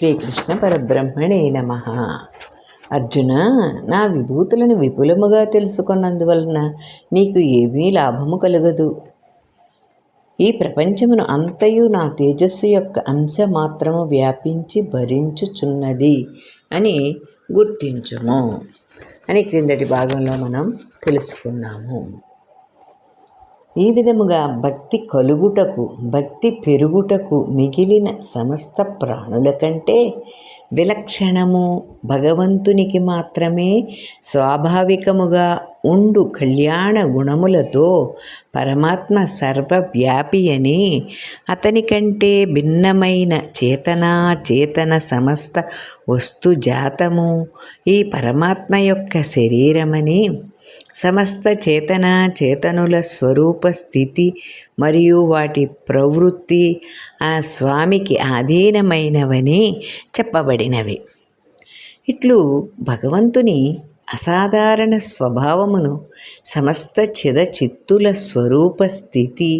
శ్రీకృష్ణ పరబ్రహ్మణే నమ. అర్జున నా విభూతులను విపులముగా తెలుసుకున్నందువలన నీకు ఏమీ లాభము కలగదు. ఈ ప్రపంచమును అంతయు నా తేజస్సు యొక్క అంశ మాత్రము వ్యాపించి భరించుచున్నది అని గుర్తించుము. అని క్రిందటి భాగంలో మనం తెలుసుకున్నాము. ఈ విధముగా భక్తి కలుగుటకు భక్తి పెరుగుటకు మిగిలిన సమస్త ప్రాణుల కంటే విలక్షణము భగవంతునికి మాత్రమే స్వాభావికముగా ఉండు కళ్యాణ గుణములతో పరమాత్మ సర్వవ్యాపి అని అతని కంటే భిన్నమైన చేతనా చేతన సమస్త వస్తు జాతము ఈ పరమాత్మ యొక్క శరీరమని సమస్త చేతన చేతనుల స్వరూప స్థితి మరియు వాటి ప్రవృత్తి ఆ స్వామికి ఆధీనమైనవని చెప్పబడినవి. ఇట్లు భగవంతుని అసాధారణ స్వభావమును సమస్త చిద చిత్తుల స్వరూప స్థితి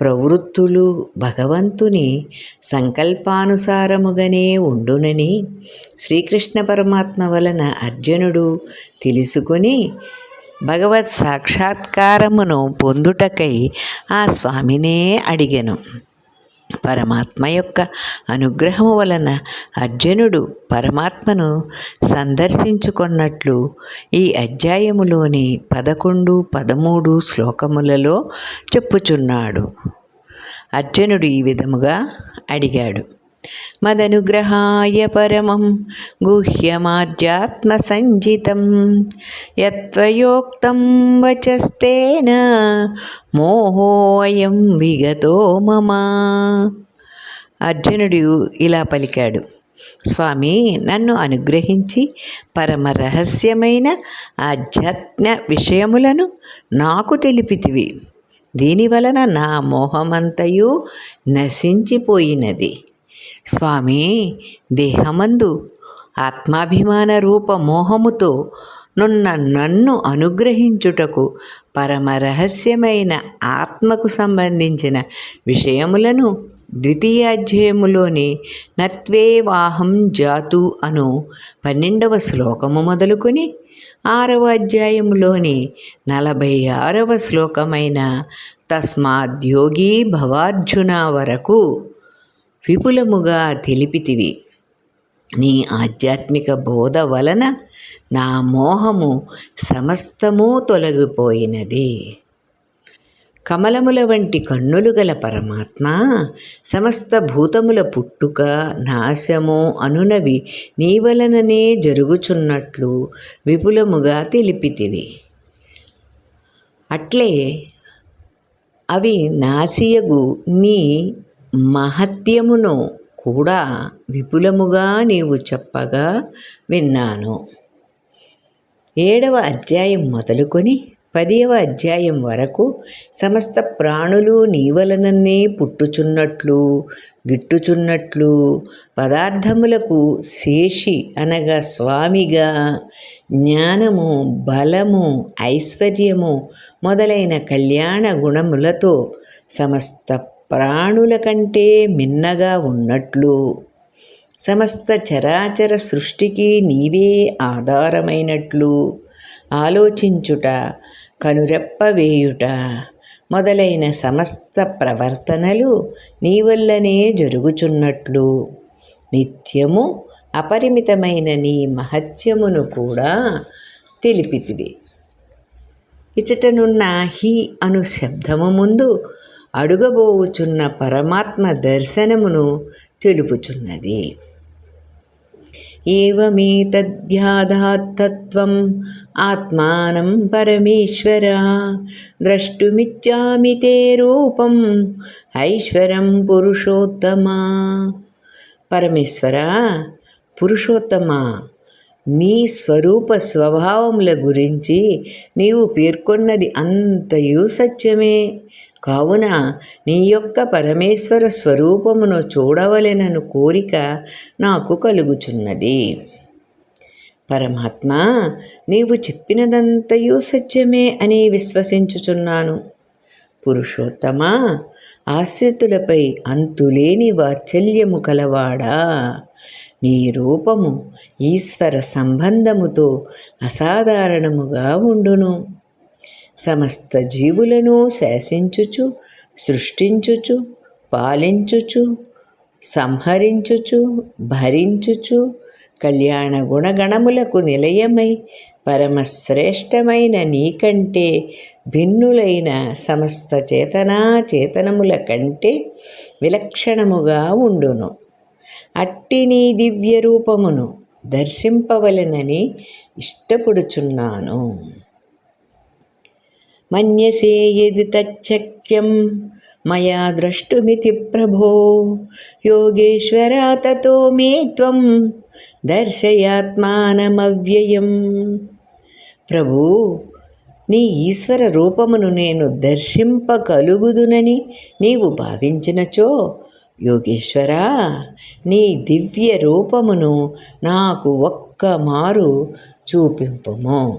ప్రవృత్తులు భగవంతుని సంకల్పానుసారముగానే ఉండునని శ్రీకృష్ణ పరమాత్మ వలన అర్జునుడు తెలుసుకొని భగవత్ సాక్షాత్కారమును పొందుటకై ఆ స్వామినే అడిగెను. పరమాత్మ యొక్క అనుగ్రహము వలన అర్జునుడు పరమాత్మను సందర్శించుకున్నట్లు ఈ అధ్యాయములోని పదకొండు పదమూడు శ్లోకములలో చెప్పుచున్నాడు. అర్జునుడు ఈ విధముగా అడిగాడు. మదనుగ్రహాయ పరమం గుహ్యమాధ్యాత్మసంజితం. యత్వయోక్తం వచస్తేన మోహోయం విగతో మమ. అర్జునుడు ఇలా పలికాడు. స్వామి నన్ను అనుగ్రహించి పరమ రహస్యమైన ఆధ్యాత్మ విషయములను నాకు తెలిపితివి. దీనివలన నా మోహమంతయు నశించిపోయినది. స్వామి దేహమందు ఆత్మాభిమాన రూప మోహముతో నున్న నన్ను అనుగ్రహించుటకు పరమ రహస్యమైన ఆత్మకు సంబంధించిన విషయములను ద్వితీయాధ్యాయములోని నత్వేవాహం జాతు అను పన్నెండవ శ్లోకము మొదలుకొని ఆరవ అధ్యాయములోని నలభై ఆరవ శ్లోకమైన తస్మాద్యోగీ భవార్జున వరకు విపులముగా తెలిపితివి. నీ ఆధ్యాత్మిక బోధ వలన నా మోహము సమస్తము తొలగిపోయినది. కమలముల వంటి కన్నులు గల పరమాత్మ సమస్త భూతముల పుట్టుక నాశము అనునవి నీ వలననే జరుగుచున్నట్లు విపులముగా తెలిపితివి. అట్లే అవి నాసియగు నీ మహత్యమును కూడా విపులముగా నీవు చెప్పగా విన్నాను. ఏడవ అధ్యాయం మొదలుకొని పదివ అధ్యాయం వరకు సమస్త ప్రాణులు నీ పుట్టుచున్నట్లు గిట్టుచున్నట్లు పదార్థములకు శేషి అనగా స్వామిగా జ్ఞానము బలము ఐశ్వర్యము మొదలైన కళ్యాణ గుణములతో సమస్త ప్రాణుల కంటే మిన్నగా ఉన్నట్లు. సమస్త చరాచర సృష్టికి నీవే ఆధారమైనట్లు. ఆలోచించుట కనురెప్ప వేయుట మొదలైన సమస్త ప్రవర్తనలు నీ వల్లనే జరుగుచున్నట్లు. నిత్యము అపరిమితమైన నీ మహత్యమును కూడా తెలిపితివి. ఇచ్చటనున్న హి అను శబ్దము ముందు అడుగబోవుచున్న పరమాత్మ దర్శనమును తెలుపుచున్నది. ఏవమేతధ్యాధాత్తత్వం ఆత్మానం పరమేశ్వర ద్రష్టుమిచ్చామి తే రూపం ఐశ్వరం పురుషోత్తమా. పరమేశ్వర పురుషోత్తమా నీ స్వరూప స్వభావముల గురించి నీవు పేర్కొన్నది అంతయు సత్యమే. కావున నీ యొక్క పరమేశ్వర స్వరూపమును చూడవలెనను కోరిక నాకు కలుగుచున్నది. పరమాత్మ నీవు చెప్పినదంతయు సత్యమే అని విశ్వసించుచున్నాను. పురుషోత్తమ ఆశ్రితులపై అంతులేని వాత్సల్యము కలవాడా? నీ రూపము ఈశ్వర సంబంధముతో అసాధారణముగా ఉండును. సమస్త జీవులను శాసించుచు సృష్టించుచు పాలించుచు సంహరించుచు భరించుచు కళ్యాణ గుణగణములకు నిలయమై పరమశ్రేష్టమైన నీకంటే భిన్నులైన సమస్త చేతనా చేతనముల కంటే విలక్షణముగా ఉండును. అట్టి నీ దివ్య రూపమును దర్శింపవలెనని ఇష్టపడుచున్నాను. మన్యసే యది తచ్చక్యం. మయా ద్రష్టుమితి ప్రభో. యోగేశ్వర తతో మే త్వం. దర్శయాత్మానమవ్యయం. ప్రభు నీ ఈశ్వర రూపమును నేను దర్శింపగలుగుదునని నీవు భావించినచో యోగేశ్వరా నీ దివ్య రూపమును నాకు ఒక్క మారు చూపింపుము.